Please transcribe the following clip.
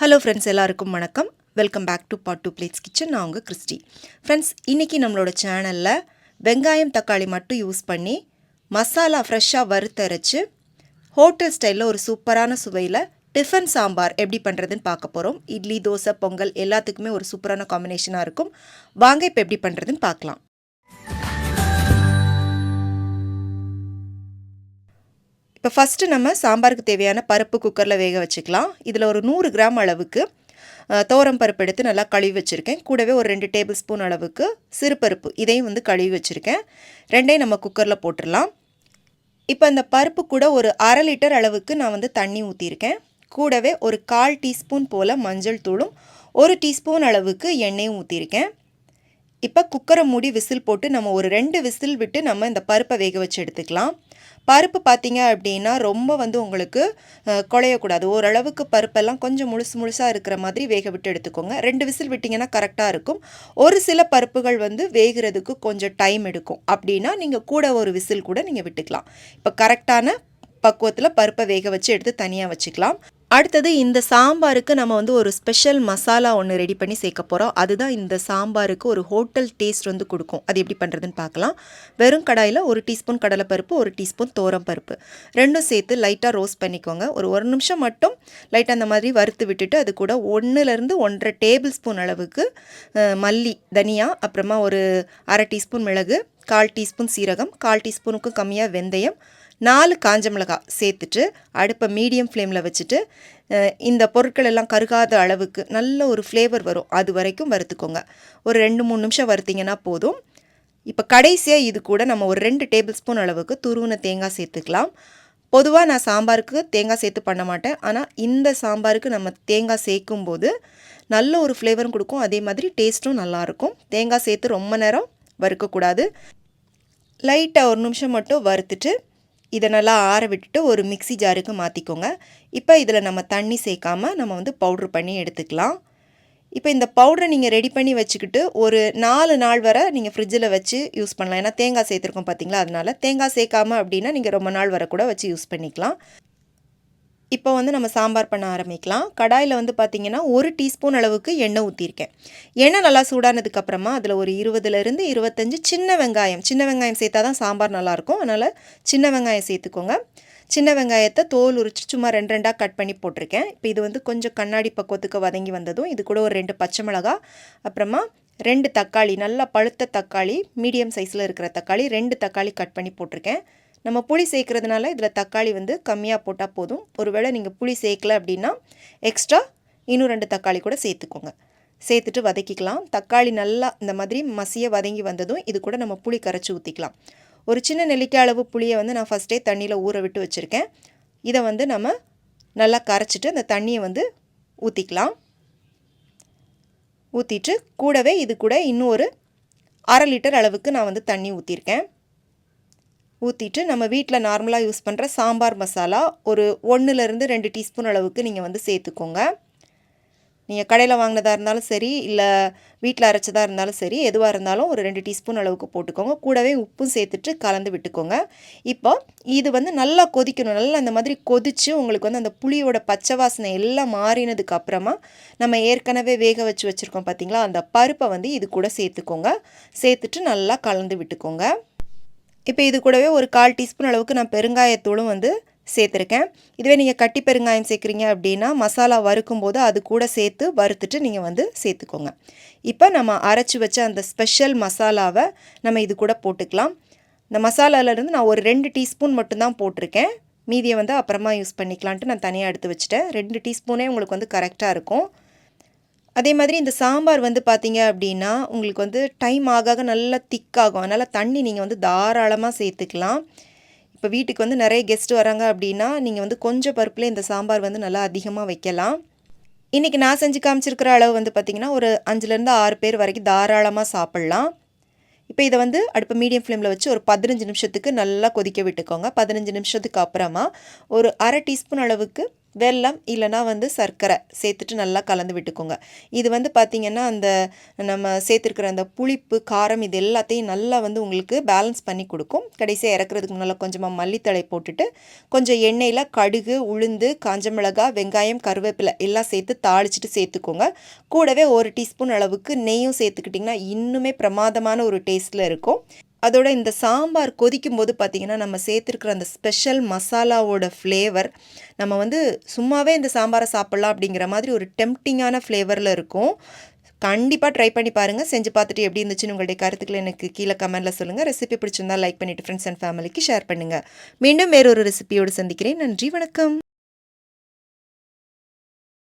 Hello friends எல்லாருக்கும் வணக்கம். Welcome back to pot to plates kitchen நான் உங்கள் கிறிஸ்டி. ஃப்ரெண்ட்ஸ் இன்றைக்கி நம்மளோட சேனலில் வெங்காயம் தக்காளி மட்டும் யூஸ் பண்ணி மசாலா ஃப்ரெஷ்ஷாக வறுத்தரைச்சு ஹோட்டல் ஸ்டைலில் ஒரு சூப்பரான சுவையில் டிஃபன் சாம்பார் எப்படி பண்ணுறதுன்னு பார்க்க போகிறோம் இட்லி தோசை பொங்கல் எல்லாத்துக்குமே ஒரு சூப்பரான காம்பினேஷனாக இருக்கும். வாங்க இப்போ எப்படி பண்ணுறதுன்னு பார்க்கலாம். இப்போ ஃபஸ்ட்டு நம்ம சாம்பாருக்கு தேவையான பருப்பு குக்கரில் வேக வச்சுக்கலாம். இதில் ஒரு நூறு கிராம் அளவுக்கு தோரம் துவரம் பருப்பு எடுத்து நல்லா கழுவி வச்சுருக்கேன். கூடவே ஒரு ரெண்டு டேபிள் ஸ்பூன் அளவுக்கு சிறுபருப்பு இதையும் வந்து கழுவி வச்சுருக்கேன். ரெண்டையும் நம்ம குக்கரில் போட்டுடலாம். இப்போ அந்த பருப்பு கூட ஒரு அரை லிட்டர் அளவுக்கு நான் வந்து தண்ணி ஊற்றிருக்கேன் கூடவே ஒரு கால் டீஸ்பூன் போல் மஞ்சள் தூளும் ஒரு டீஸ்பூன் அளவுக்கு எண்ணெயும் ஊற்றிருக்கேன் இப்போ குக்கரை மூடி விசில் போட்டு நம்ம ஒரு ரெண்டு விசில் விட்டு நம்ம இந்த பருப்பை வேக வச்சு எடுத்துக்கலாம். பருப்பு பார்த்தீங்க அப்படின்னா ரொம்ப வந்து உங்களுக்கு குழையக்கூடாது. ஓரளவுக்கு பருப்பெல்லாம் கொஞ்சம் முழுசு முழுசாக இருக்கிற மாதிரி வேக விட்டு எடுத்துக்கோங்க. ரெண்டு விசில் விட்டிங்கன்னா கரெக்டாக இருக்கும். ஒரு சில பருப்புகள் வந்து வேகிறதுக்கு கொஞ்சம் டைம் எடுக்கும். அப்படின்னா நீங்கள் கூட ஒரு விசில் கூட நீங்கள் விட்டுக்கலாம். இப்போ கரெக்டான பக்குவத்தில் பருப்பை வேக வச்சு எடுத்து தனியாக வச்சுக்கலாம். அடுத்தது இந்த சாம்பாருக்கு நம்ம வந்து ஒரு ஸ்பெஷல் மசாலா ஒன்று ரெடி பண்ணி சேர்க்க போகிறோம் அதுதான் இந்த சாம்பாருக்கு ஒரு ஹோட்டல் டேஸ்ட் வந்து கொடுக்கும். அது எப்படி பண்ணுறதுன்னு பார்க்கலாம். வெறும் கடாயில் ஒரு டீஸ்பூன் கடலைப்பருப்பு ஒரு டீஸ்பூன் பருப்பு. ரெண்டும் சேர்த்து லைட்டாக ரோஸ்ட் பண்ணிக்கோங்க. ஒரு ஒரு நிமிஷம் மட்டும் லைட்டாக அந்த மாதிரி வறுத்து விட்டுட்டு அது கூட ஒன்றுலேருந்து ஒன்றரை டேபிள் ஸ்பூன் அளவுக்கு மல்லி தனியா அப்புறமா ஒரு அரை டீஸ்பூன் மிளகு கால் டீஸ்பூன் சீரகம் கால் டீஸ்பூனுக்கும் கம்மியாக வெந்தயம் நாலு காஞ்ச மிளகாய் சேர்த்துட்டு அடுப்பை மீடியம் ஃப்ளேமில் வச்சுட்டு இந்த பொருட்கள் எல்லாம் கருகாத அளவுக்கு நல்ல ஒரு ஃப்ளேவர் வரும். அது வரைக்கும் வறுத்துக்கோங்க. ஒரு ரெண்டு மூணு நிமிஷம் வறுத்திங்கன்னா போதும். இப்போ கடைசியாக இது கூட நம்ம ஒரு ரெண்டு டேபிள் ஸ்பூன் அளவுக்கு துருவின தேங்காய் சேர்த்துக்கலாம். பொதுவாக நான் சாம்பாருக்கு தேங்காய் சேர்த்து பண்ண மாட்டேன். ஆனால் இந்த சாம்பாருக்கு நம்ம தேங்காய் சேர்க்கும் போது நல்ல ஒரு ஃப்ளேவரும் கொடுக்கும். அதே மாதிரி டேஸ்ட்டும் நல்லாயிருக்கும் தேங்காய் சேர்த்து ரொம்ப நேரம் வறுக்கக்கூடாது. லைட்டாக ஒரு நிமிஷம் மட்டும் வறுத்துட்டு இதை நல்லா ஆற விட்டுட்டு ஒரு மிக்ஸி ஜாருக்கு மாற்றிக்கோங்க இப்போ இதில் நம்ம தண்ணி சேர்க்காம நம்ம வந்து பவுட்ரு பண்ணி எடுத்துக்கலாம். இப்போ இந்த பவுடரை நீங்கள் ரெடி பண்ணி வச்சுக்கிட்டு ஒரு நாலு நாள் வரை நீங்கள் ஃப்ரிட்ஜில் வச்சு யூஸ் பண்ணலாம். ஏன்னா தேங்காய் சேர்த்துருக்கோம் பார்த்தீங்களா? அதனால தேங்காய் சேர்க்காம அப்படின்னா நீங்கள் ரொம்ப நாள் வரை கூட வச்சு யூஸ் பண்ணிக்கலாம். இப்போ வந்து நம்ம சாம்பார் பண்ண ஆரம்பிக்கலாம். கடாயில் வந்து பார்த்திங்கன்னா ஒரு டீஸ்பூன் அளவுக்கு எண்ணெய் ஊற்றிருக்கேன் எண்ணெய் நல்லா சூடானதுக்கப்புறமா அதில் ஒரு இருபதுலேருந்து இருபத்தஞ்சி சின்ன வெங்காயம். சின்ன வெங்காயம் சேர்த்தா தான் சாம்பார் நல்லாயிருக்கும் அதனால் சின்ன வெங்காயம் சேர்த்துக்கோங்க. சின்ன வெங்காயத்தை தோல் உரிச்சு சும்மா ரெண்டு ரெண்டாக கட் பண்ணி போட்டிருக்கேன். இப்போ இது வந்து கொஞ்சம் கண்ணாடி பக்குவத்துக்கு வதங்கி வந்ததும் இது கூட ஒரு ரெண்டு பச்சை மிளகா அப்புறமா ரெண்டு தக்காளி நல்லா பழுத்த தக்காளி மீடியம் சைஸில் இருக்கிற தக்காளி ரெண்டு தக்காளி கட் பண்ணி போட்டிருக்கேன். நம்ம புளி சேர்க்கறதுனால இதில் தக்காளி வந்து கம்மியாக போட்டால் போதும். ஒருவேளை நீங்கள் புளி சேர்க்கல அப்படின்னா எக்ஸ்ட்ரா இன்னும் ரெண்டு தக்காளி கூட சேர்த்துக்கோங்க. சேர்த்துட்டு வதக்கிக்கலாம். தக்காளி நல்லா இந்த மாதிரி மசிய வதங்கி வந்ததும் இது கூட நம்ம புளி கரைச்சி ஊற்றிக்கலாம் ஒரு சின்ன நெல்லிக்காய் அளவு புளியை வந்து நான் ஃபஸ்ட்டே தண்ணியில் ஊற விட்டு வச்சுருக்கேன். இதை வந்து நம்ம நல்லா கரைச்சிட்டு அந்த தண்ணியை வந்து ஊற்றிக்கலாம் ஊற்றிட்டு கூடவே இது கூட இன்னும் ஒரு அரை லிட்டர் அளவுக்கு நான் வந்து தண்ணி ஊற்றிருக்கேன் ஊற்றிட்டு நம்ம வீட்டில் நார்மலாக யூஸ் பண்ணுற சாம்பார் மசாலா ஒரு ஒன்றுலேருந்து ரெண்டு டீஸ்பூன் அளவுக்கு நீங்கள் வந்து சேர்த்துக்கோங்க. நீங்கள் கடையில் வாங்கினதாக இருந்தாலும் சரி இல்லை வீட்டில் அரைச்சதாக இருந்தாலும் சரி எதுவாக இருந்தாலும் ஒரு ரெண்டு டீஸ்பூன் அளவுக்கு போட்டுக்கோங்க. கூடவே உப்பும் சேர்த்துட்டு கலந்து விட்டுக்கோங்க. இப்போ இது வந்து நல்லா கொதிக்கணும். நல்லா அந்த மாதிரி கொதித்து உங்களுக்கு வந்து அந்த புளியோட பச்சை வாசனை எல்லாம் மாறினதுக்கு அப்புறமா நம்ம ஏற்கனவே வேக வச்சு வச்சுருக்கோம் பார்த்தீங்களா அந்த பருப்பை வந்து இது கூட சேர்த்துக்கோங்க. சேர்த்துட்டு நல்லா கலந்து விட்டுக்கோங்க. இப்போ இது கூடவே ஒரு கால் டீஸ்பூன் அளவுக்கு நான் பெருங்காயத்தூளும் வந்து சேர்த்துருக்கேன். இதுவே நீங்கள் கட்டி பெருங்காயம் சேர்க்குறீங்க அப்படின்னா மசாலா வறுக்கும் போது அது கூட சேர்த்து வறுத்துட்டு நீங்கள் வந்து சேர்த்துக்கோங்க. இப்போ நம்ம அரைச்சி வச்ச அந்த ஸ்பெஷல் மசாலாவை நம்ம இது கூட போட்டுக்கலாம். இந்த மசாலாவிலேருந்து நான் ஒரு ரெண்டு டீஸ்பூன் மட்டும்தான் போட்டிருக்கேன். மீதியை வந்து அப்புறமா யூஸ் பண்ணிக்கலான்ட்டு நான் தனியாக எடுத்து வச்சுட்டேன். ரெண்டு டீஸ்பூனே உங்களுக்கு வந்து கரெக்டாக இருக்கும். அதே மாதிரி இந்த சாம்பார் வந்து பார்த்தீங்க அப்படின்னா உங்களுக்கு வந்து டைம் ஆக ஆக நல்லா திக்காகும் அதனால் தண்ணி நீங்கள் வந்து தாராளமாக சேர்த்துக்கலாம். இப்போ வீட்டுக்கு வந்து நிறைய கெஸ்ட் வராங்க அப்படின்னா நீங்கள் வந்து கொஞ்சம் பருப்பில் இந்த சாம்பார் வந்து நல்லா அதிகமாக வைக்கலாம். இன்றைக்கி நான் செஞ்சு காமிச்சிருக்கிற அளவு வந்து பார்த்திங்கன்னா ஒரு அஞ்சுலேருந்து ஆறு பேர் வரைக்கும் தாராளமாக சாப்பிட்லாம். இப்போ இதை வந்து அடுப்பு மீடியம் ஃப்ளேமில் வச்சு ஒரு பதினஞ்சு நிமிஷத்துக்கு நல்லா கொதிக்க விட்டுக்கோங்க. பதினஞ்சு நிமிஷத்துக்கு அப்புறமா ஒரு அரை டீஸ்பூன் அளவுக்கு வெல்லம் இல்லைனா வந்து சர்க்கரை சேர்த்துட்டு நல்லா கலந்து விட்டுக்கோங்க. இது வந்து பார்த்திங்கன்னா அந்த நம்ம சேர்த்துருக்கிற அந்த புளிப்பு காரம் இது எல்லாத்தையும் நல்லா வந்து உங்களுக்கு பேலன்ஸ் பண்ணி கொடுக்கும். கடைசியாக இறக்குறதுக்கு முன்னால் கொஞ்சமாக மல்லித்தழை போட்டுட்டு கொஞ்சம் எண்ணெயில் கடுகு உளுந்து காஞ்ச மிளகாய் வெங்காயம் கருவேப்பிலை எல்லாம் சேர்த்து தாளிச்சிட்டு சேர்த்துக்கோங்க. கூடவே ஒரு டீஸ்பூன் அளவுக்கு நெய்யும் சேர்த்துக்கிட்டிங்கன்னா இன்னுமே பிரமாதமான ஒரு டேஸ்ட்டில் இருக்கும். அதோட இந்த சாம்பார் கொதிக்கும் போது பார்த்திங்கன்னா நம்ம சேர்த்துருக்குற அந்த ஸ்பெஷல் மசாலாவோட ஃப்ளேவர் நம்ம வந்து சும்மாவே இந்த சாம்பாரை சாப்பிட்லாம் அப்படிங்கிற மாதிரி ஒரு டெம்டிங்கான ஃப்ளேவரில் இருக்கும். கண்டிப்பாக ட்ரை பண்ணி பாருங்கள் செஞ்சு பார்த்துட்டு எப்படி இருந்துச்சுன்னு உங்களுடைய கருத்துக்களை எனக்கு கீழே கமெண்ட்டில் சொல்லுங்கள் ரெசிபி பிடிச்சிருந்தா லைக் பண்ணிவிட்டு ஃப்ரெண்ட்ஸ் அண்ட் ஃபேமிலிக்கு ஷேர் பண்ணுங்கள் மீண்டும் வேறொரு ரெசிபியோடு சந்திக்கிறேன். நன்றி வணக்கம்.